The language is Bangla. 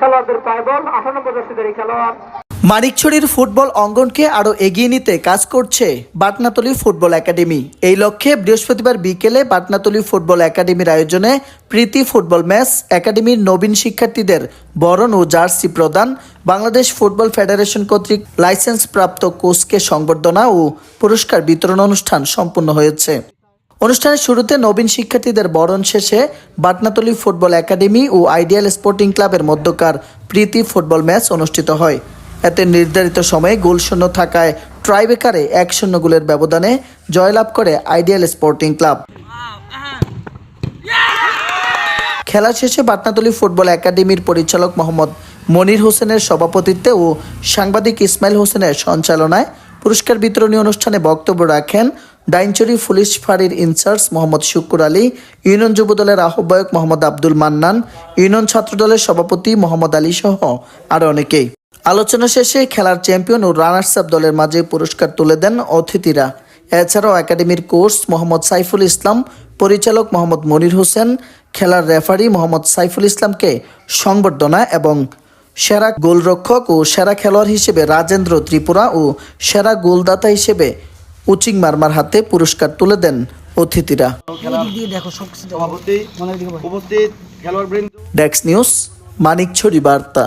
খেলোয়াড়দের পায় বল আঠান্ন পঁচাশিদের এই খেলোয়াড়। মানিকছড়ির ফুটবল অঙ্গনকে আরও এগিয়ে নিতে কাজ করছে বাটনাতলি ফুটবল একাডেমি। এই লক্ষ্যে বৃহস্পতিবার বিকেলে বাটনাতলি ফুটবল একাডেমির আয়োজনে প্রীতি ফুটবল ম্যাচ একাডেমির নবীন শিক্ষার্থীদের বরণ ও জার্সি প্রদান, বাংলাদেশ ফুটবল ফেডারেশন কর্তৃক লাইসেন্স প্রাপ্ত কোচকে সংবর্ধনা ও পুরস্কার বিতরণ অনুষ্ঠান সম্পন্ন হয়েছে। অনুষ্ঠানের শুরুতে নবীন শিক্ষার্থীদের বরণ শেষে বাটনাতলী ফুটবল একাডেমি ও আইডিয়াল স্পোর্টিং ক্লাবের মধ্যকার প্রীতি ফুটবল ম্যাচ অনুষ্ঠিত হয়। এতে নির্ধারিত সময়ে গোলশূন্য থাকায় ট্রাইবেকারে এক শূন্য গোলের ব্যবধানে জয়লাভ করে আইডিয়াল স্পোর্টিং ক্লাব। খেলা শেষে বাটনাতলী ফুটবল একাডেমির পরিচালক মোহাম্মদ মনির হোসেনের সভাপতিত্বে ও সাংবাদিক ইসমাইল হোসেনের সঞ্চালনায় পুরস্কার বিতরণী অনুষ্ঠানে বক্তব্য রাখেন ডাইনচুরি পুলিশ ফাঁড়ির ইনচার্জ মোহাম্মদ শুকুর আলী, ইউনিয়ন যুবদলের আহ্বায়ক মোহাম্মদ আব্দুল মান্নান, ইউনিয়ন ছাত্রদলের সভাপতি মোহাম্মদ আলী সহ আরও অনেকেই। আলোচনা শেষে খেলার চ্যাম্পিয়ন ও রানার্স আপ দলের মাঝে পুরস্কার তুলে দেন অতিথিরা। এছাড়াও একাডেমির কোচ মোহাম্মদ সাইফুল ইসলাম, পরিচালক মোহাম্মদ মনির হোসেন, খেলার রেফারি মোহাম্মদ সাইফুল ইসলামকে সংবর্ধনা এবং সেরা গোলরক্ষক ও সেরা খেলোয়াড় হিসেবে রাজেন্দ্র ত্রিপুরা ও সেরা গোলদাতা হিসেবে উচিং মারমার হাতে পুরস্কার তুলে দেন অতিথিরা। ডেক্স নিউজ মানিকছড়ি বার্তা।